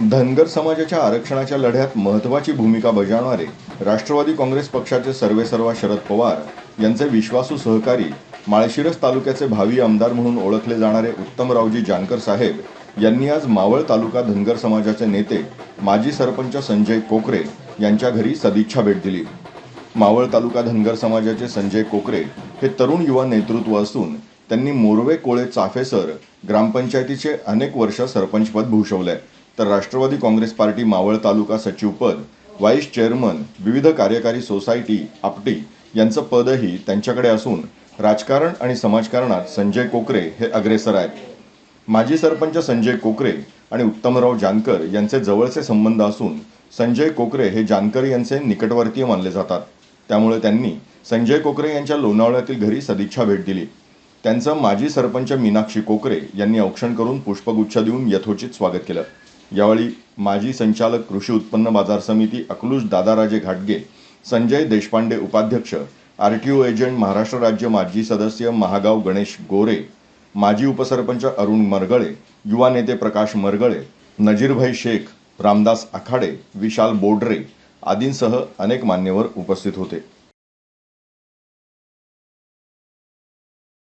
धनगर समाजाच्या आरक्षणाच्या लढ्यात महत्त्वाची भूमिका बजावणारे राष्ट्रवादी काँग्रेस पक्षाचे सर्वेसर्वा शरद पवार यांचे विश्वासू सहकारी माळशिरस तालुक्याचे भावी आमदार म्हणून ओळखले जाणारे उत्तमरावजी जानकर साहेब यांनी आज मावळ तालुका धनगर समाजाचे नेते माजी सरपंच संजय कोकरे यांच्या घरी सदिच्छा भेट दिली. मावळ तालुका धनगर समाजाचे संजय कोकरे हे तरुण युवा नेतृत्व असून त्यांनी मोरवे कोळे चाफेसर ग्रामपंचायतीचे अनेक वर्ष सरपंचपद भूषवले तर राष्ट्रवादी काँग्रेस पार्टी मावळ तालुका सचिवपद व्हाईस चेअरमन विविध कार्यकारी सोसायटी आपटी यांचं पदही त्यांच्याकडे असून राजकारण आणि समाजकारणात संजय कोकरे हे अग्रेसर आहेत. माजी सरपंच संजय कोकरे आणि उत्तमराव जानकर यांचे जवळचे संबंध असून संजय कोकरे हे जानकर यांचे निकटवर्तीय मानले जातात. त्यामुळे त्यांनी संजय कोकरे यांच्या लोणावळ्यातील घरी सदिच्छा भेट दिली. त्यांचं माजी सरपंच मीनाक्षी कोकरे यांनी औक्षण करून पुष्पगुच्छ देऊन यथोचित स्वागत केलं. यावेळी माजी संचालक कृषी उत्पन्न बाजार समिती अकलूज दादाराजे घाटगे संजय देशपांडे उपाध्यक्ष R T O agent Maharashtra राज्य माजी सदस्य महागाव गणेश गोरे माजी उपसरपंच अरुण मरगळे युवा नेते प्रकाश मरगळे नजीरभाई शेख रामदास आखाडे विशाल बोडरे आदींसह अनेक मान्यवर उपस्थित होते.